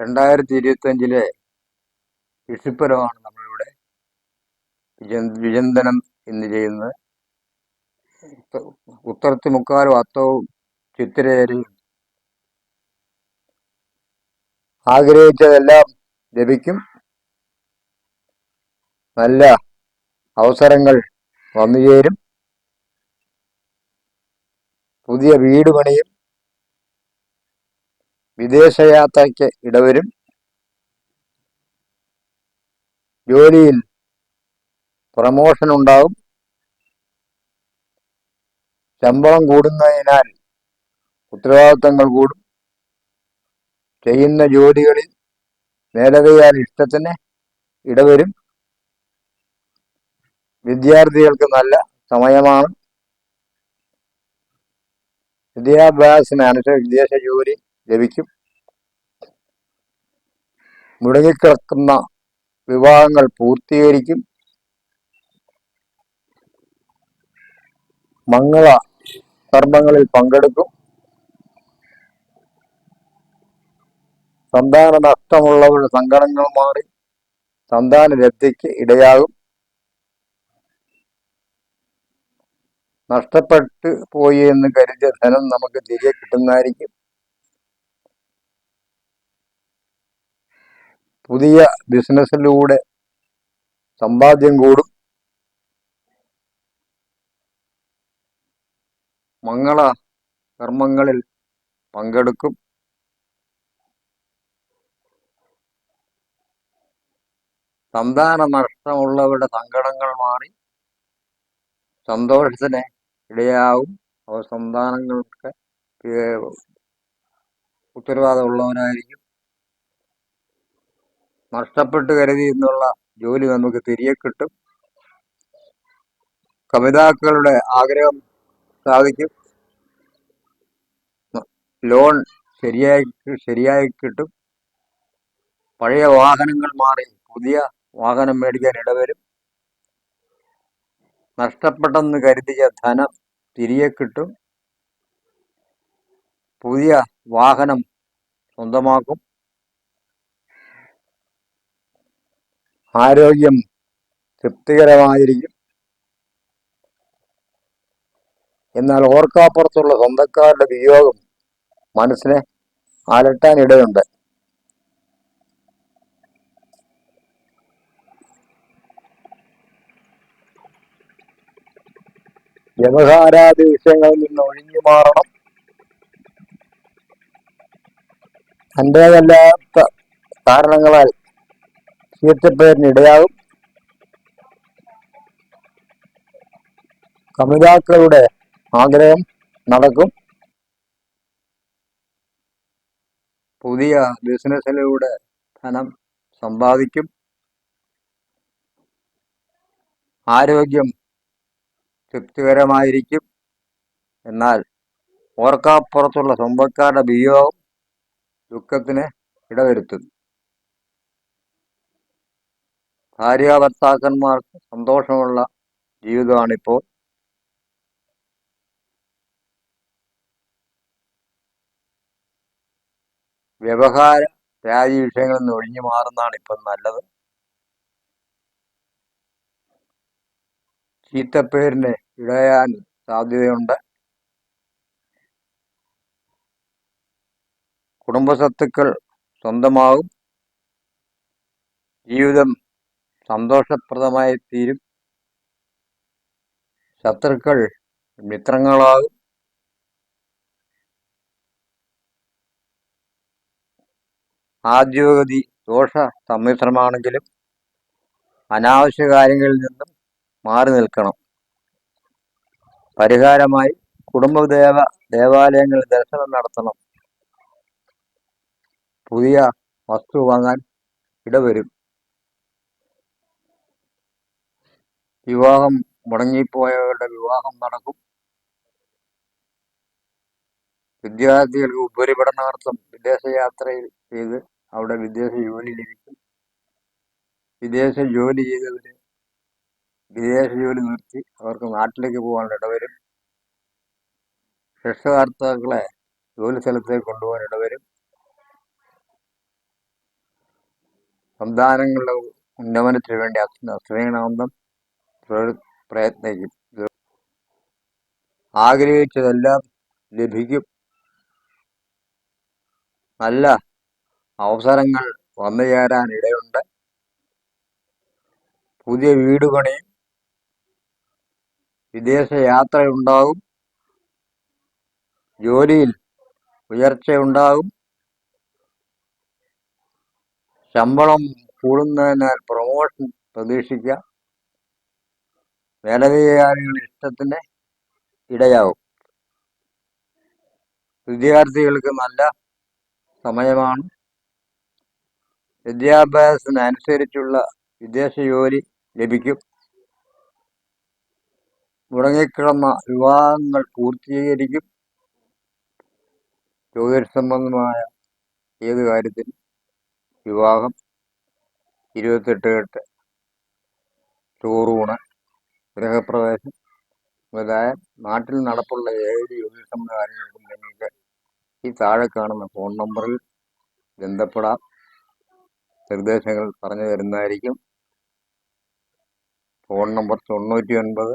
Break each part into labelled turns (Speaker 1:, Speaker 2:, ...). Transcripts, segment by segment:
Speaker 1: രണ്ടായിരത്തി ഇരുപത്തഞ്ചിലെ കൃഷിപ്പരമാണ് നമ്മളിവിടെ വിചന്തനം എന്ന് ചെയ്യുന്നത്. ഉത്ത- ഉത്തരത്തി മുക്കാലും അത്തവും ചിത്തിരേരും ആഗ്രഹിച്ചതെല്ലാം ലഭിക്കും. നല്ല അവസരങ്ങൾ വന്നു ചേരും പുതിയ വീട് പണിയും വിദേശയാത്രയ്ക്ക് ഇടവരും. ജോലിയിൽ പ്രമോഷൻ ഉണ്ടാവും. ശമ്പളം കൂടുന്നതിനാൽ ഉത്തരവാദിത്തങ്ങൾ കൂടും. ചെയ്യുന്ന ജോലികളിൽ മേലധികാര ഇഷ്ടത്തിന് ഇടവരും. വിദ്യാർത്ഥികൾക്ക് നല്ല സമയമാണ്. വിദ്യാഭ്യാസത്തിന് അനുസരിച്ച് വിദേശ ജോലി ലഭിക്കും. മുടങ്ങിക്കിടക്കുന്ന വിവാഹങ്ങൾ പൂർത്തീകരിക്കും. മംഗള കർമ്മങ്ങളിൽ പങ്കെടുക്കും. സന്താന നഷ്ടമുള്ളവരുടെ സങ്കടങ്ങൾ മാറി സന്താന ലബ്ധിക്ക് ഇടയാകും. നഷ്ടപ്പെട്ടു പോയി എന്ന് കരുതിയ ധനം നമുക്ക് തിരികെ കിട്ടുന്നതായിരിക്കും. പുതിയ ബിസിനസ്സിലൂടെ സമ്പാദ്യം കൂടും. മംഗള കർമ്മങ്ങളിൽ പങ്കെടുക്കും. സന്താന നഷ്ടമുള്ളവരുടെ സങ്കടങ്ങൾ മാറി സന്തോഷത്തിന് ഇടയാവും. അവർ സന്താനങ്ങൾക്ക് ഉത്തരവാദമുള്ളവനായിരിക്കും നഷ്ടപ്പെട്ട് കരുതി എന്നുള്ള ജോലി നമുക്ക് തിരികെ കിട്ടും. കവിതാക്കളുടെ ആഗ്രഹം സാധിക്കും. ലോൺ ശരിയായി ശരിയായി കിട്ടും. പഴയ വാഹനങ്ങൾ മാറി പുതിയ വാഹനം മേടിക്കാൻ ഇടവരും. നഷ്ടപ്പെട്ടെന്ന് കരുതിയ ധനം തിരികെ കിട്ടും. പുതിയ വാഹനം സ്വന്തമാക്കും. ആരോഗ്യം തൃപ്തികരമായിരിക്കും. എന്നാൽ ഓർക്കാപ്പുറത്തുള്ള സ്വന്തക്കാരുടെ വിയോഗം മനസ്സിനെ അലട്ടാനിടയുണ്ട്. വ്യവഹാരാദി വിഷയങ്ങളിൽ നിന്ന് ഒഴിഞ്ഞു മാറണം. തന്റേതല്ലാത്ത കാരണങ്ങളാൽ ചീത്തപ്പേരിന് ഇടയാകും. കമിതാക്കളുടെ ആഗ്രഹം നടക്കും. പുതിയ ബിസിനസ്സിലൂടെ ധനം സമ്പാദിക്കും. ആരോഗ്യം തൃപ്തികരമായിരിക്കും. എന്നാൽ ഓർക്കാപ്പുറത്തുള്ള സ്വന്തക്കാരുടെ വിയോഗം ദുഃഖത്തിന് ഇടവരുത്തും. ഭാര്യാഭർത്താക്കന്മാർക്ക് സന്തോഷമുള്ള ജീവിതമാണിപ്പോൾ. വ്യവഹാര രാജി വിഷയങ്ങളിൽ നിന്ന് ഒഴിഞ്ഞു മാറുന്നതാണ് ഇപ്പം നല്ലത്. ചീത്തപ്പേരിന് ഇടയാൻ സാധ്യതയുണ്ട്. കുടുംബസത്തുക്കൾ സ്വന്തമാകും. ജീവിതം സന്തോഷപ്രദമായി തീരും. ശത്രുക്കൾ മിത്രങ്ങളാകും. ആദ്യോഗതി ദോഷ സമ്മിശ്രമാണെങ്കിലും അനാവശ്യ കാര്യങ്ങളിൽ നിന്നും മാറി നിൽക്കണം. പരിഹാരമായി കുടുംബദേവ ദേവാലയങ്ങളിൽ ദർശനം നടത്തണം. പുതിയ വസ്തു വാങ്ങാൻ ഇടവരും. വിവാഹം മുടങ്ങിപ്പോയവരുടെ വിവാഹം നടക്കും. വിദ്യാർത്ഥികൾക്ക് ഉപരിപഠനാർത്ഥം വിദേശയാത്രയിൽ ചെയ്ത് അവിടെ വിദേശ ജോലി ലഭിക്കും. വിദേശ ജോലി ചെയ്തവര് വിദേശ ജോലി നിർത്തി അവർക്ക് നാട്ടിലേക്ക് പോകാനുള്ള ഇടവരും രക്ഷകർത്താക്കളെ ജോലി സ്ഥലത്തേക്ക് കൊണ്ടുപോകാൻ ഇടവരും സന്താനങ്ങളുടെ ഉന്നമനത്തിന് വേണ്ടി അശ്രീനാന്തം പ്രയത്നിക്കും. ആഗ്രഹിച്ചതെല്ലാം ലഭിക്കും. നല്ല അവസരങ്ങൾ വന്നു ചേരാൻ ഇടയുണ്ട്. പുതിയ വീട് പണിയും. വിദേശ യാത്രയുണ്ടാകും. ജോലിയിൽ ഉയർച്ചയുണ്ടാകും. ശമ്പളം കൂടുന്നതിനാൽ പ്രൊമോഷൻ പ്രതീക്ഷിക്കാം. മേലധികാരികളുടെ ഇഷ്ടത്തിന് ഇടയാവും. വിദ്യാർത്ഥികൾക്ക് നല്ല സമയമാണ്. വിദ്യാഭ്യാസത്തിനനുസരിച്ചുള്ള വിദേശ ജോലി ലഭിക്കും. മുടങ്ങിക്കിടന്ന വിവാഹങ്ങൾ പൂർത്തീകരിക്കും. ജ്യോതിഷ സംബന്ധമായ ഏത് കാര്യത്തിനും വിവാഹം ഇരുപത്തെട്ട് കെട്ട് ചോറൂണ്. ഗൃഹപ്രവേശം മുതലായ നാട്ടിൽ നടപ്പുള്ള ഏത് ജ്യോതിഷ കാര്യങ്ങൾക്കും നിങ്ങൾക്ക് ഈ താഴെ കാണുന്ന ഫോൺ നമ്പറിൽ ബന്ധപ്പെടാം. നിർദ്ദേശങ്ങൾ പറഞ്ഞു തരുന്നതായിരിക്കും. ഫോൺ നമ്പർ തൊണ്ണൂറ്റി ഒൻപത്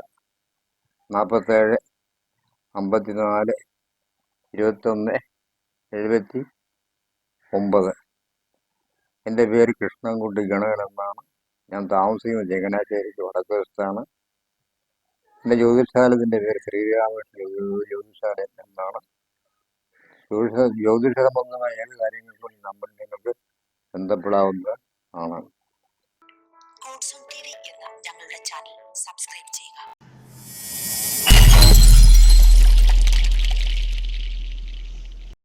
Speaker 1: നാൽപ്പത്തേഴ് അമ്പത്തി നാല് ഇരുപത്തൊന്ന് എഴുപത്തി ഒമ്പത്. എന്റെ പേര് കൃഷ്ണൻകുട്ടി ഗണകൻ എന്നാണ്. ഞാൻ താമസിക്കുന്നത് ചങ്ങനാശ്ശേരിക്ക് വടക്ക് വശത്താണ് എന്റെ ജ്യോതിഷാലയത്തിന്റെ പേര് ശ്രീരാമകൃഷ്ണ ജ്യോതിഷാല എന്നാണ്. ജ്യോതിഷ ജ്യോതിഷ സംബന്ധമായ ഏത് കാര്യങ്ങൾക്കും ഈ നമ്പറിൽ നിങ്ങൾക്ക് ബന്ധപ്പെടാവുന്ന ആണ്